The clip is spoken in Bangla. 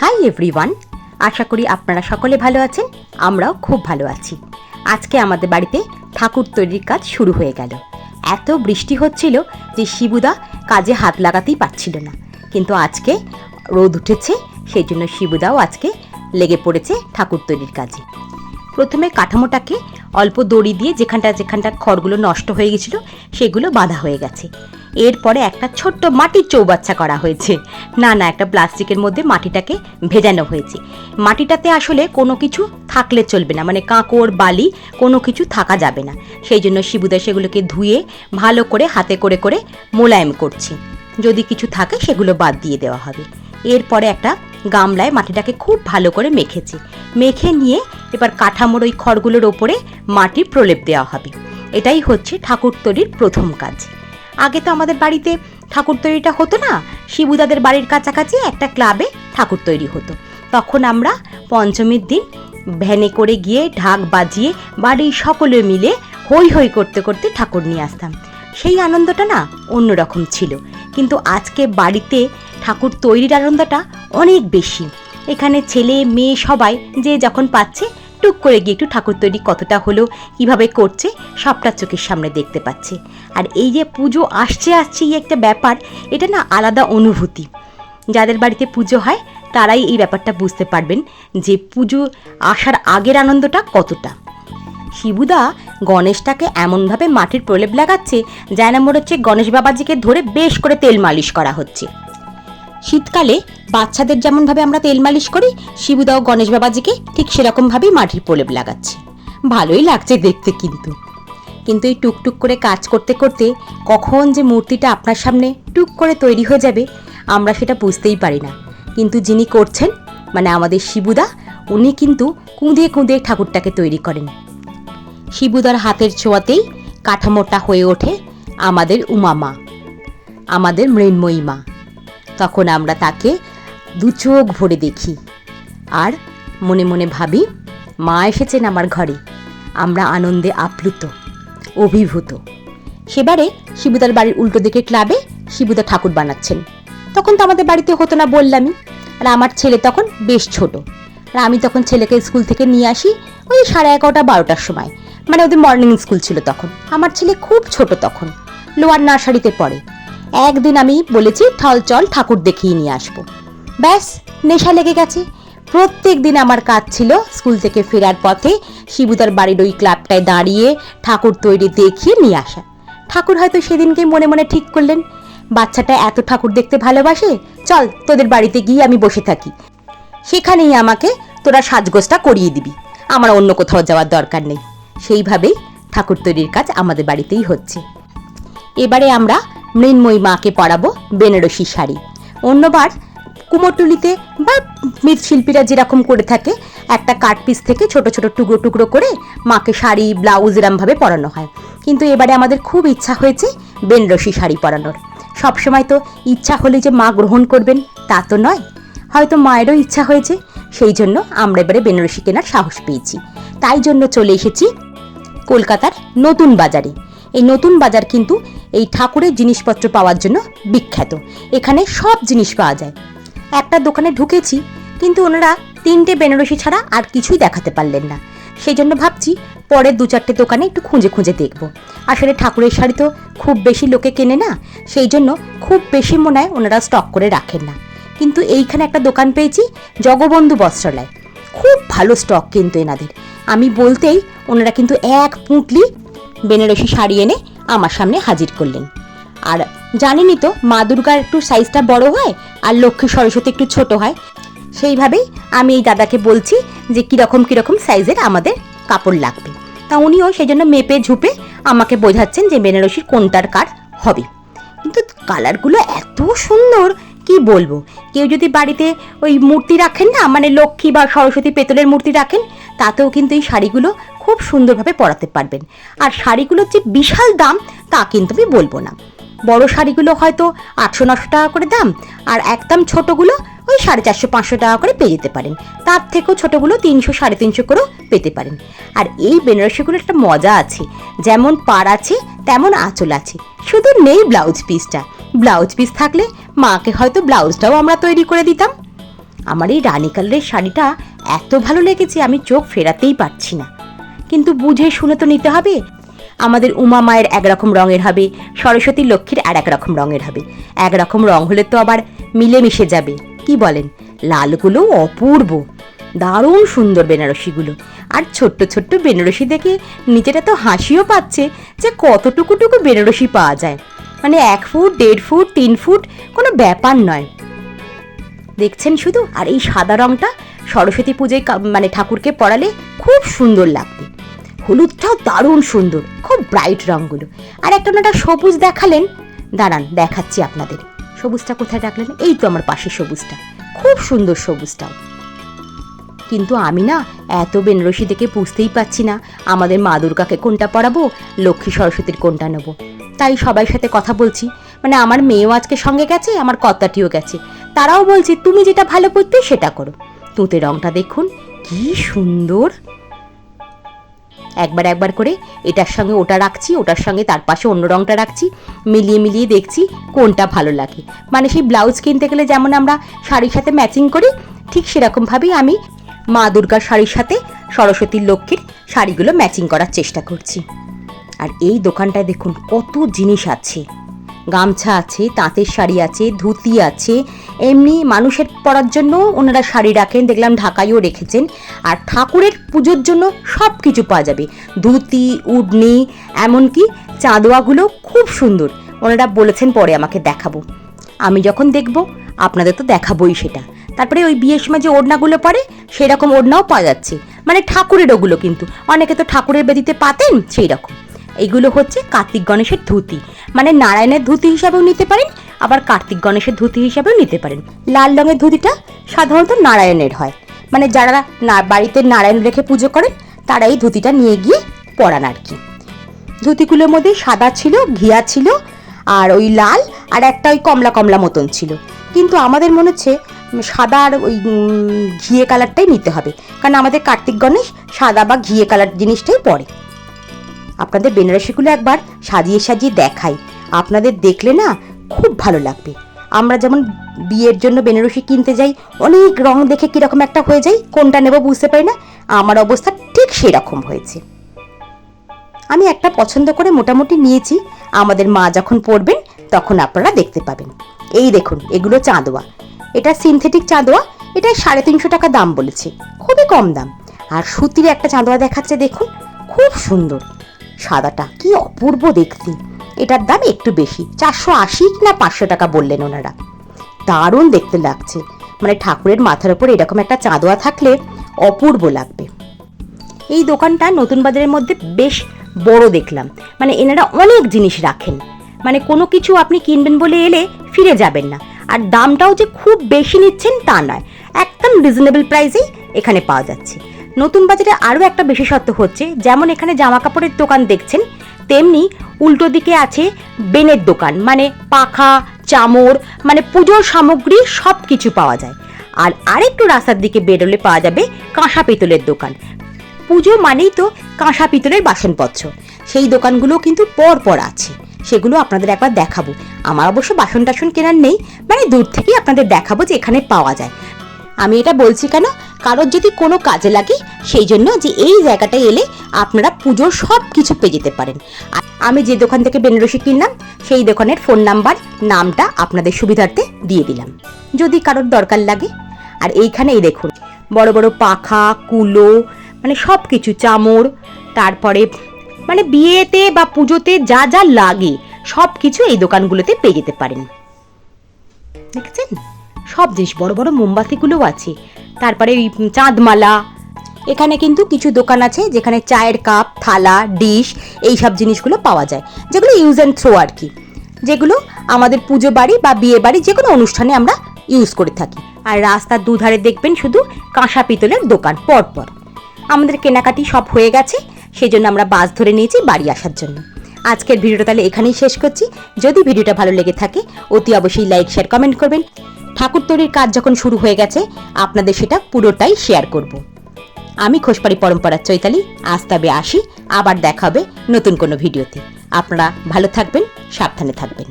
হাই এভরিওয়ান আশা করি আপনারা সকলে ভালো আছেন, আমরাও খুব ভালো আছি। আজকে আমাদের বাড়িতে ঠাকুর তৈরির কাজ শুরু হয়ে গেল। এত বৃষ্টি হচ্ছিল যে শিবুদা কাজে হাত লাগাতেই পারছিল না। কিন্তু আজকে রোদ উঠেছে, সেই জন্য শিবুদাও আজকে লেগে পড়েছে ঠাকুর তৈরির কাজে। প্রথমে কাঠামোটাকে অল্প দড়ি দিয়ে যেখানটা যেখানটা খড়গুলো নষ্ট হয়ে গেছিল, সেগুলো বাঁধা হয়ে গেছে। এরপরে একটা ছোট্ট মাটির চৌবাচ্চা করা হয়েছে। না না, একটা প্লাস্টিকের মধ্যে মাটিটাকে ভেজানো হয়েছে। মাটিটাতে আসলে কোনো কিছু থাকলে চলবে না মানে কাঁকড়, বালি কোনো কিছু থাকা যাবে না। সেই জন্য শিবুদা সেগুলোকে ধুয়ে ভালো করে হাতে করে করে মোলায়েম করছি। যদি কিছু থাকে সেগুলো বাদ দিয়ে দেওয়া হবে। এরপরে একটা গামলায় মাটিটাকে খুব ভালো করে মেখেছে। মেখে নিয়ে এবার কাঠামোর ওই খড়গুলোর ওপরে মাটির প্রলেপ দেওয়া হবে। এটাই হচ্ছে ঠাকুর তৈরির প্রথম কাজ। আগে তো আমাদের বাড়িতে ঠাকুর তৈরিটা হতো না, শিবুদাদের বাড়ির কাছাকাছি একটা ক্লাবে ঠাকুর তৈরি হতো। তখন আমরা পঞ্চমীর দিন ভ্যানে করে গিয়ে ঢাক বাজিয়ে বাড়ির সকলে মিলে হই হই করতে করতে ঠাকুর নিয়ে আসতাম। সেই আনন্দটা না অন্যরকম ছিল। কিন্তু আজকে বাড়িতে ঠাকুর তৈরির আনন্দটা অনেক বেশি। এখানে ছেলে, মেয়ে সবাই যে যখন পাচ্ছে টুক করে গিয়ে একটু ঠাকুর তৈরি কতটা হলো, কীভাবে করছে, সবটা চোখের সামনে দেখতে পাচ্ছে। আর এই যে পুজো আসছে আসছে এই একটা ব্যাপার, এটা না আলাদা অনুভূতি। যাদের বাড়িতে পুজো হয়, তারাই এই ব্যাপারটা বুঝতে পারবেন যে পুজো আসার আগের আনন্দটা কতটা। শিবুদা গণেশটাকে এমনভাবে মাটির প্রলেপ লাগাচ্ছে, যেন মনে হচ্ছে গণেশ বাবাজিকে ধরে বেশ করে তেল মালিশ করা হচ্ছে। শীতকালে বাচ্চাদের যেমনভাবে আমরা তেল মালিশ করি, শিবুদাও গণেশ বাবাজিকে ঠিক সেরকমভাবেই মাটির প্রলেপ লাগাচ্ছে। ভালোই লাগছে দেখতে কিন্তু। কিন্তু এই টুকটুক করে কাজ করতে করতে কখন যে মূর্তিটা আপনার সামনে টুক করে তৈরি হয়ে যাবে, আমরা সেটা বুঝতেই পারি না। কিন্তু যিনি করছেন মানে আমাদের শিবুদা, উনি কিন্তু কুঁদিয়ে কুঁদিয়ে ঠাকুরটাকে তৈরি করেন। শিবুদার হাতের ছোঁয়াতেই কাঠামোটা হয়ে ওঠে আমাদের উমামা, আমাদের মৃন্ময়ী মা। তখন আমরা তাকে দু চোখ ভরে দেখি। আর মনে মনে ভাবি, মা এসেছেন আমার ঘরে। আমরা আনন্দে আপ্লুত, অভিভূত। সেবারে শিবুদার বাড়ির উল্টো দিকে ক্লাবে শিবুদা ঠাকুর বানাচ্ছেন। তখন তো আমাদের বাড়িতে হতো না বললামই। আর আমার ছেলে তখন বেশ ছোট। আর আমি তখন ছেলেকে স্কুল থেকে নিয়ে আসি ওই সাড়ে এগারোটা, বারোটার সময়। মানে ওদের মর্নিং স্কুল ছিল তখন। আমার ছেলে খুব ছোট তখন। লোয়ার নার্সারিতে পড়ে। একদিন আমি বলেছি থল চল, ঠাকুর দেখিয়ে নিয়ে আসব। ব্যাস, নেশা লেগে গেছে। প্রত্যেক দিন আমার কাজ ছিল স্কুল থেকে ফেরার পথে শিবুদার বাড়ির ওই ক্লাবটায় দাঁড়িয়ে ঠাকুর তৈরি দেখিয়ে নিয়ে আসা। ঠাকুর হয়তো সেদিনকে মনে মনে ঠিক করলেন, বাচ্চাটা এত ঠাকুর দেখতে ভালোবাসে, চল তোদের বাড়িতে গিয়ে আমি বসে থাকি। সেখানেই আমাকে তোরা সাজগোজটা করিয়ে দিবি। আমার অন্য কোথাও যাওয়ার দরকার নেই। সেইভাবেই ঠাকুর তৈরির কাজ আমাদের বাড়িতেই হচ্ছে। এবারে আমরা মৃন্ময়ী মাকে পরাবো বেনারসি শাড়ি। অন্যবার কুমোরটুলিতে বা মৃৎশিল্পীরা যেরকম করে থাকে, একটা কাট পিস থেকে ছোট ছোট টুকরো টুকরো করে মাকে শাড়ি, ব্লাউজ এরমভাবে পরানো হয়। কিন্তু এবারে আমাদের খুব ইচ্ছা হয়েছে বেনারসি শাড়ি পরানোর। সবসময় তো ইচ্ছা হলে যে মা গ্রহণ করবেন, তা তো নয়। হয়তো মায়েরও ইচ্ছা হয়েছে, সেই জন্য আমরা এবারে বেনারসি কেনার সাহস পেয়েছি। তাই জন্য চলে এসেছি কলকাতার নতুন বাজারে। এই নতুন বাজার কিন্তু এই ঠাকুরের জিনিসপত্র পাওয়ার জন্য বিখ্যাত। এখানে সব জিনিস পাওয়া যায়। একটা দোকানে ঢুকেছি, কিন্তু ওনারা তিনটে বেনারসি ছাড়া আর কিছুই দেখাতে পারলেন না। সেই জন্য ভাবছি পরের দু চারটে দোকানে একটু খুঁজে খুঁজে দেখব। আসলে ঠাকুরের শাড়ি তো খুব বেশি লোকে কেনে না, সেই জন্য খুব বেশি মনে হয় ওনারা স্টক করে রাখেন না। কিন্তু এইখানে একটা দোকান পেয়েছি, জগবন্ধু বস্ত্রালয়। খুব ভালো স্টক কিন্তু এনাদের। আমি বলতেই ওনারা কিন্তু এক পুঁটলি বেনারসি শাড়ি এনে আমার সামনে হাজির করলেন। আর জানেনই তো, মা দুর্গার একটু সাইজটা বড় হয় আর লক্ষ্মী সরস্বতী একটু ছোট হয়। সেইভাবেই আমি এই দাদাকে বলছি যে কীরকম কীরকম সাইজের আমাদের কাপড় লাগবে। তা উনিও সেই জন্য মেপে ঝুপে আমাকে বোঝাচ্ছেন যে বেনারসির কোনটার কার হবে। কিন্তু কালারগুলো এত সুন্দর কি বলব? কেউ যদি বাড়িতে ওই মূর্তি রাখেন না মানে লক্ষ্মী বা সরস্বতী পেতলের মূর্তি রাখেন, তাতেও কিন্তু এই শাড়িগুলো খুব সুন্দরভাবে পরাতে পারবেন। আর শাড়িগুলোর যে বিশাল দাম, তা কিন্তু আমি বলব না। বড় শাড়িগুলো হয়তো আটশো নশো টাকা করে দাম, আর একদম ছোটোগুলো ওই সাড়ে চারশো, পাঁচশো টাকা করে পেয়ে যেতে পারেন। তার থেকেও ছোটোগুলো তিনশো, সাড়ে তিনশো করেও পেতে পারেন। আর এই বেনারসিগুলোর একটা মজা আছে, যেমন পার আছে, তেমন আঁচল আছে। শুধু নেই ব্লাউজ পিসটা ব্লাউজ পিস থাকলে মাকে হয়তো ব্লাউজটাও আমরা তৈরি করে দিতাম। আমার এই রানী কালারের শাড়িটা এত ভালো লেগেছে আমি চোখ ফেরাতেই পারছি না। কিন্তু বুঝে শুনে তো নিতে হবে, আমাদের উমা মায়ের একরকম রঙের হবে, সরস্বতী লক্ষ্মীর আর এক রকম রঙের হবে। একরকম রং হলে তো আবার মিলেমিশে যাবে, কি বলেন? লালগুলো অপূর্ব, দারুণ সুন্দর বেনারসিগুলো। আর ছোট্ট ছোট্ট বেনারসি দেখে নিজেরা তো হাসিও পাচ্ছে যে কতটুকুটুকু বেনারসি পাওয়া যায়। মানে এক ফুট, দেড় ফুট, তিন ফুট, কোনো ব্যাপার নয়। দেখছেন শুধু? আর এই সাদা রংটা সরস্বতী পুজোয় মানে ঠাকুরকে পড়ালে খুব সুন্দর লাগবে। হলুদটাও দারুণ সুন্দর, খুব ব্রাইট রঙগুলো আর একটা ওনারা সবুজ দেখালেন। দাঁড়ান, দেখাচ্ছি আপনাদের। সবুজটা কোথায় রাখলেন? এই তো আমার পাশে সবুজটা। খুব সুন্দর সবুজটাও। কিন্তু আমি না এত বেনারসি দেখে বুঝতেই পারছি না। আমাদের মা দুর্গাকে কোনটা পরাবো? লক্ষ্মী সরস্বতীর কোনটা নেব? তাই সবার সাথে কথা বলছি। মানে আমার মেয়েও আজকে সঙ্গে গেছে, আমার কর্তাটিও গেছে। তারাও বলছে, তুমি যেটা ভালো পড়তে সেটা করো। তুঁতে রংটা দেখুন, কি সুন্দর। একবার একবার করে এটার সঙ্গে ওটা রাখছি, ওটার সঙ্গে তার পাশে অন্য রংটা রাখছি, মিলিয়ে মিলিয়ে দেখছি কোনটা ভালো লাগে। মানে সেই ব্লাউজ কিনতে গেলে যেমন আমরা শাড়ির সাথে ম্যাচিং করি, ঠিক সেরকমভাবেই আমি মা দুর্গার শাড়ির সাথে সরস্বতীর লক্ষ্মীর শাড়িগুলো ম্যাচিং করার চেষ্টা করছি। আর এই দোকানটায় দেখুন কত জিনিস আছে। গামছা আছে, তাঁতের শাড়ি আছে, ধুতি আছে। এমনি মানুষের পরার জন্য ওনারা শাড়ি রাখেন, দেখলাম ঢাকাইও রেখেছেন। আর ঠাকুরের পুজোর জন্য সব কিছু পাওয়া যাবে। ধুতি, উডনি, এমনকি চাঁদোয়াগুলো খুব সুন্দর। ওনারা বলেছেন পরে আমাকে দেখাবো। আমি যখন দেখব, আপনাদের তো দেখাবোই সেটা। তারপরে ওই বিয়ের সময় যে ওড়নাগুলো পরে, সেরকম ওড়নাও পাওয়া যাচ্ছে। মানে ঠাকুরের ওগুলো কিন্তু। অনেকে তো ঠাকুরের বেদিতে পাতেন সেই রকম এইগুলো হচ্ছে কার্তিক গণেশের ধুতি। মানে নারায়ণের ধুতি হিসাবেও নিতে পারেন, আবার কার্তিক গণেশের ধুতি হিসাবেও নিতে পারেন। লাল রঙের ধুতিটা সাধারণত নারায়ণের হয়। মানে যারা না, বাড়িতে নারায়ণ রেখে পুজো করেন, তারা এই ধুতিটা নিয়ে গিয়ে পরান আর কি। ধুতিগুলোর মধ্যে সাদা ছিল, ঘিয়া ছিল, আর ওই লাল, আর একটা ওই কমলা কমলা মতন ছিল। কিন্তু আমাদের মনে হচ্ছে সাদা আর ওই ঘিয়ে কালারটাই নিতে হবে। কারণ আমাদের কার্তিক গণেশ সাদা বা ঘিয়ে কালার জিনিসটাই পরে। আপনাদের বেনারসিগুলো একবার সাজিয়ে সাজিয়ে দেখাই। আপনাদের দেখলে না খুব ভালো লাগবে। আমরা যেমন বিয়ের জন্য বেনারসি কিনতে যাই, অনেক রং দেখে কীরকম একটা হয়ে যায়, কোনটা নেব বুঝতে পারি না। আমার অবস্থা ঠিক সেরকম হয়েছে। আমি একটা পছন্দ করে মোটামুটি নিয়েছি। আমাদের মা যখন পরবেন, তখন আপনারা দেখতে পাবেন। এই দেখুন, এগুলো চাঁদোয়া। এটা সিনথেটিক চাঁদোয়া, এটা সাড়ে তিনশো টাকা দাম বলেছে। খুবই কম দাম। আর সুতির একটা চাঁদোয়া দেখাচ্ছে, দেখুন। খুব সুন্দর। সাদাটা, কি অপূর্ব দেখতে। এটার দাম একটু বেশি, চারশো আশি না পাঁচশো টাকা বললেন ওনারা। দারুণ দেখতে লাগছে। মানে ঠাকুরের মাথার উপর এরকম একটা চাঁদোয়া থাকলে অপূর্ব লাগবে। এই দোকানটা নতুন বাজারের মধ্যে বেশ বড় দেখলাম। মানে এনারা অনেক জিনিস রাখেন। মানে কোনো কিছু আপনি কিনবেন বলে এলে ফিরে যাবেন না। আর দামটাও যে খুব বেশি নিচ্ছেন তা নয়। একদম রিজনেবল প্রাইসেই এখানে পাওয়া যাচ্ছে। নতুন বাজারে আরও একটা বিশেষত্ব হচ্ছে, যেমন এখানে জামা কাপড়ের দোকান দেখছেন, তেমনি উল্টো দিকে আছে বেনের দোকান মানে পাখা, চামর মানে পুজোর সামগ্রী সব কিছু পাওয়া যায়। আর আরেকটু রাস্তার দিকে বেরোলে পাওয়া যাবে কাঁসা পিতলের দোকান। পুজো মানেই তো কাঁসা পিতলের বাসনপত্র। সেই দোকানগুলো কিন্তু পর পর আছে। সেগুলো আপনাদের একবার দেখাবো। আমার অবশ্য বাসন টাসন কেনার নেই মানে দূর থেকেই আপনাদের দেখাবো যে এখানে পাওয়া যায়। আমি এটা বলছি কেন? কারোর যদি কোনো কাজে লাগে, সেই জন্য যে এই জায়গাটায় এলে আপনারা পুজোর সব কিছু পেয়ে যেতে পারেন। আমি যে দোকান থেকে বেনারসি কিনলাম, সেই দোকানের ফোন নাম্বার, নামটা আপনাদের সুবিধার্থে দিয়ে দিলাম। যদি কারোর দরকার লাগে, আর এইখানে এই দেখুন, বড় বড় পাখা, কুলো মানে সব কিছু চামর তারপরে মানে বিয়েতে বা পুজোতে যা যা লাগে সব কিছু এই দোকানগুলোতে পেয়ে যেতে পারেন। দেখেছেন? সব জিনিস, বড় বড় মোমবাতিগুলোও আছে। তারপরে ওই চাঁদমালা। এখানে কিন্তু কিছু দোকান আছে যেখানে চায়ের কাপ, থালা, ডিশ এই সব জিনিসগুলো পাওয়া যায়, যেগুলো ইউজ অ্যান্ড থ্রো আর কি। যেগুলো আমাদের পুজো বাড়ি বা বিয়ে বাড়ি যে কোনো অনুষ্ঠানে আমরা ইউজ করে থাকি। আর রাস্তার দুধারে দেখবেন শুধু কাঁসা পিতলের দোকান, পরপর। আমাদের কেনাকাটি সব হয়ে গেছে সেই জন্য আমরা বাস ধরে নিয়েছি বাড়ি আসার জন্য। আজকের ভিডিওটা তাহলে এখানেই শেষ করছি। যদি ভিডিওটা ভালো লেগে থাকে, অতি অবশ্যই লাইক শেয়ার কমেন্ট করবেন। ঠাকুর তৈরির কাজ যখন শুরু হয়ে গেছে, আপনাদের সেটা পুরোটাই শেয়ার করব। আমি খোসপাড়ি পরম্পরার চৈতালি, আজ তবে আসি, আবার দেখা হবে নতুন কোনো ভিডিওতে। আপনারা ভালো থাকবেন, সাবধানে থাকবেন।